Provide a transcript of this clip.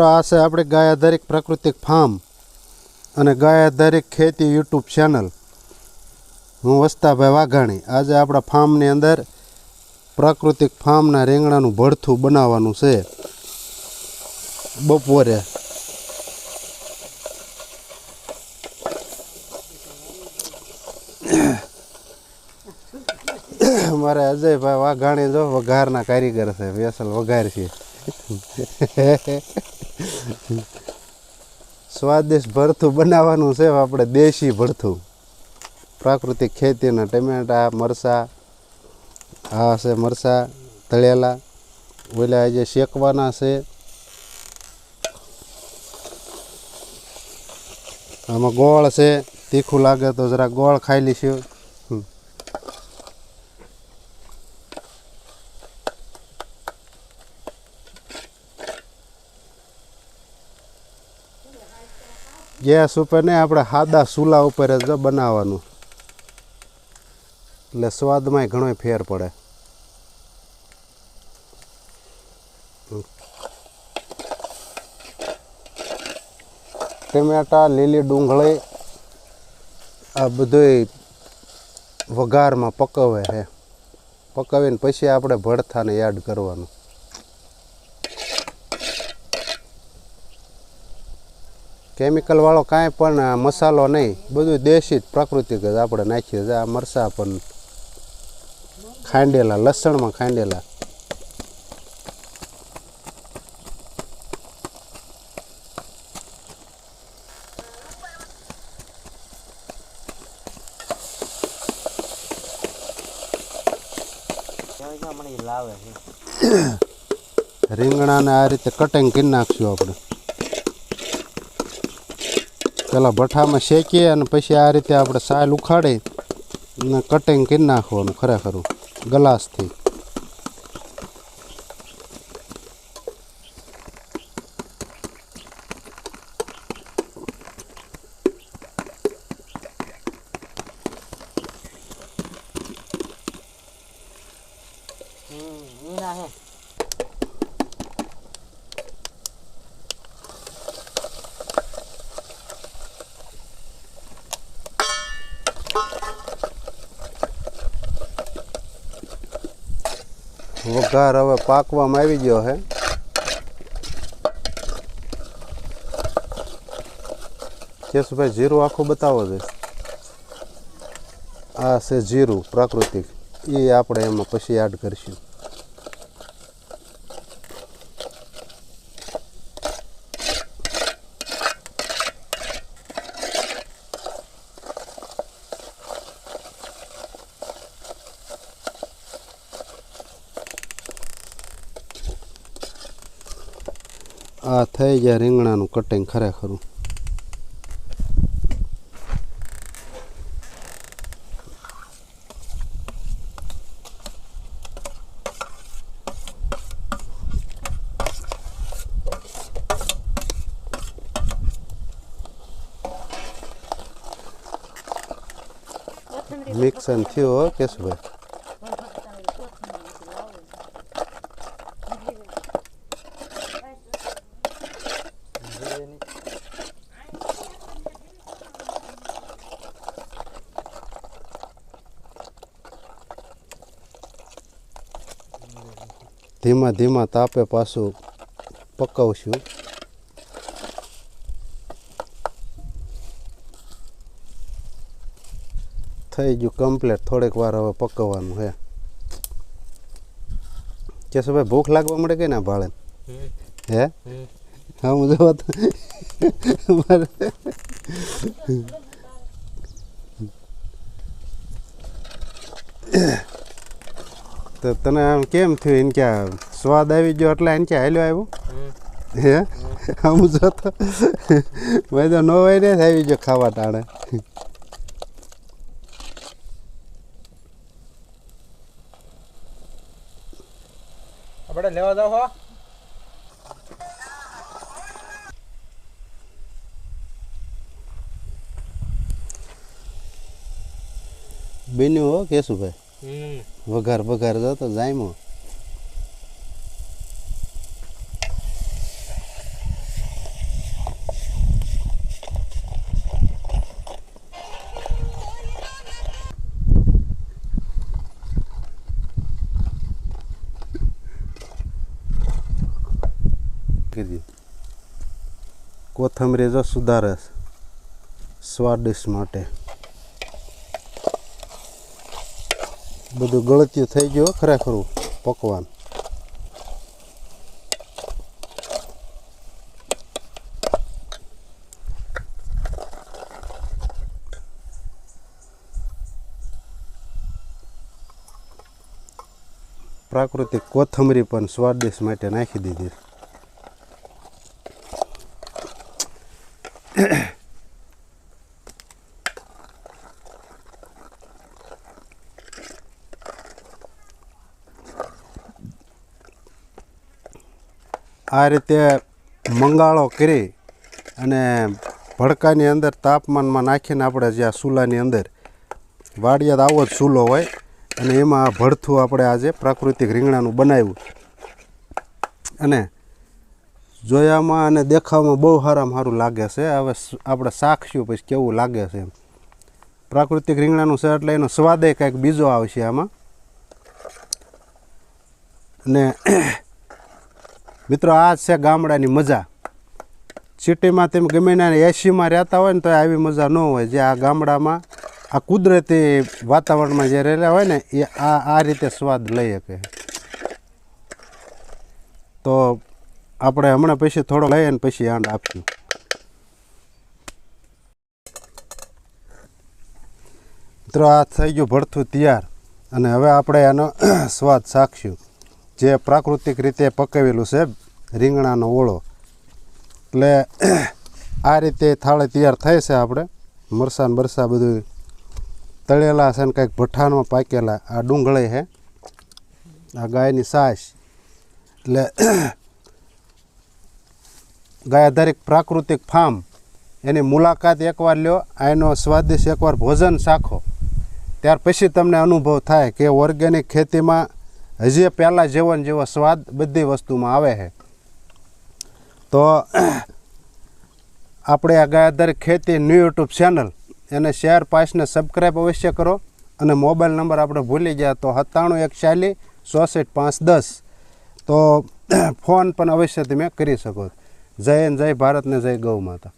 આ આપણે ગાય આધારિત પ્રાકૃતિક ફાર્મ અને ગાય આધારિત ખેતી યુટ્યુબ ચેનલ. હું વસ્તાભાઈ વાઘાણી. આજે આપણા ફાર્મની અંદર પ્રાકૃતિક ફાર્મના રીંગણાનું ભડથું બનાવવાનું છે. બપોરે. મારે અજયભાઈ વાઘાણી જો વઘારના કારીગર છે, વેસલ વઘાર છે. સ્વાદિષ્ટ ભરથું બનાવવાનું છે આપણે દેશી ભરથું. પ્રાકૃતિક ખેતીના ટમેટા, મરચાં, આ છે મરચાં, તળેલા, ઓલા જે શેકવાના છે, આમાં ગોળ છે, તીખું લાગે તો જરા ગોળ ખાઈ લઈશું. ગેસ ઉપર નહીં આપણે સાદા ચૂલા ઉપર જ બનાવવાનું. એટલે સ્વાદમાંય ઘણો ફેર પડે. ટમેટા, લીલી ડુંગળી, આ બધુંય વઘારમાં પકવે છે. પકાવીને પછી આપણે ભડથાને એડ કરવાનું. કેમિકલ વાળો કાંઈ પણ મસાલો નહીં. બધું દેશી જ પ્રાકૃતિક જ આપણે નાખીએ છીએ. આ મરચાં પણ ખાંડેલા લસણમાં ખાંડેલા. રીંગણાને આ રીતે કટિંગ કરી નાખશું આપણે. પેલા ભઠ્ઠામાં શેકીએ અને પછી આ રીતે આપણે સાલ ઉખાડી અને કટિંગ કરી નાખવાનું ખરેખર ગ્લાસથી. હમ વઘાર હવે પાકવામાં આવી ગયો છે. કેશુભાઈ, જીરું આખું બતાવો છે આ છે જીરું પ્રાકૃતિક. એ આપણે એમાં પછી એડ કરીશું. આ થઈ જાય રીંગણાનું કટિંગ ખરેખરું. મિક્સન થયું કેશુભાઈ. ધીમા ધીમા તાપે પાછું પકવશું. થઈ ગયું કમ્પ્લીટ થોડીક વાર હવે પકવવાનું હે. કેશુભાઈ, ભૂખ લાગવા મળે કે ના ભાળે? હે? હા, હું જોવા મારે તો તને આમ કેમ થયું? એને ક્યાં સ્વાદ આવી ગયો એટલે એને ક્યાં હાલ્યો આવ્યો? હે? આમ જોતો મેં તો નો હોય ને આવી ગયો ખાવા ટાણે. આપણે લેવા દો હો. બન્યું હો કેશુભાઈ હમ વઘાર વઘાર જતો જાયમો. કોથમરી જો સુધારસ સ્વાદિષ્ટ માટે. બધું ગળત્યું થઈ ગયું ખરેખરું પકવાન. પ્રાકૃતિક કોથમરી પણ સ્વાદિષ્ટ માટે નાખી દીધી. આ રીતે મંગાળો કરી અને ભડકાની અંદર તાપમાનમાં નાખીને આપણે જ્યાં ચૂલાની અંદર વાડિયા તો આવો જ ચૂલો હોય અને એમાં ભડથું આપણે આજે પ્રાકૃતિક રીંગણાનું બનાવ્યું. અને જોયામાં અને દેખાવમાં બહુ સારામાં સારું લાગે છે. હવે આપણે ચાખશું પછી કેવું લાગે છે એમ. પ્રાકૃતિક રીંગણાનું છે એટલે એનો સ્વાદે કંઈક બીજો આવશે આમાં. ને મિત્રો, આ છે ગામડાની મજા. સિટીમાં તેમ ગમે એસીમાં રહેતા હોય ને તો આવી મજા ન હોય. જે આ ગામડામાં, આ કુદરતી વાતાવરણમાં જે રહેલા હોય ને, એ આ આ રીતે સ્વાદ લઈ શકે. તો આપણે હમણાં પછી થોડો લઈએ ને પછી આંડ આપશું. મિત્રો, આ થઈ ગયું ભરથું તૈયાર. અને હવે આપણે આનો સ્વાદ ચાખશું જે પ્રાકૃતિક રીતે પકવેલું છે, રીંગણાનો ઓળો. એટલે આ રીતે થાળી તૈયાર થાય છે આપણે. મરસાં ને બરસા બધું તળેલા છે ને કંઈક ભઠ્ઠાનમાં પાકેલા. આ ડુંગળી છે. આ ગાયની સાસ. એટલે ગાય આધારિત પ્રાકૃતિક ફાર્મ. એની મુલાકાત એકવાર લ્યો. આ એનો સ્વાદિષ્ટ એકવાર ભોજન શાખો. ત્યાર પછી તમને અનુભવ થાય કે ઓર્ગેનિક ખેતીમાં હજી પહેલાં જેવો ને જેવો સ્વાદ બધી વસ્તુમાં આવે છે. તો આપણે આ ગાય ખેતી ન્યૂ યુટ્યુબ ચેનલ, એને શેર પાસને સબસ્ક્રાઈબ અવશ્ય કરો અને મોબાઈલ નંબર આપણે ભૂલી ગયા તો સત્તાણું એક ચાલીસ ચોસઠ પાંચ દસ. તો ફોન પણ અવશ્ય તમે કરી શકો. જય હિન્દ, જય ભારત ને જય ગૌ માતા.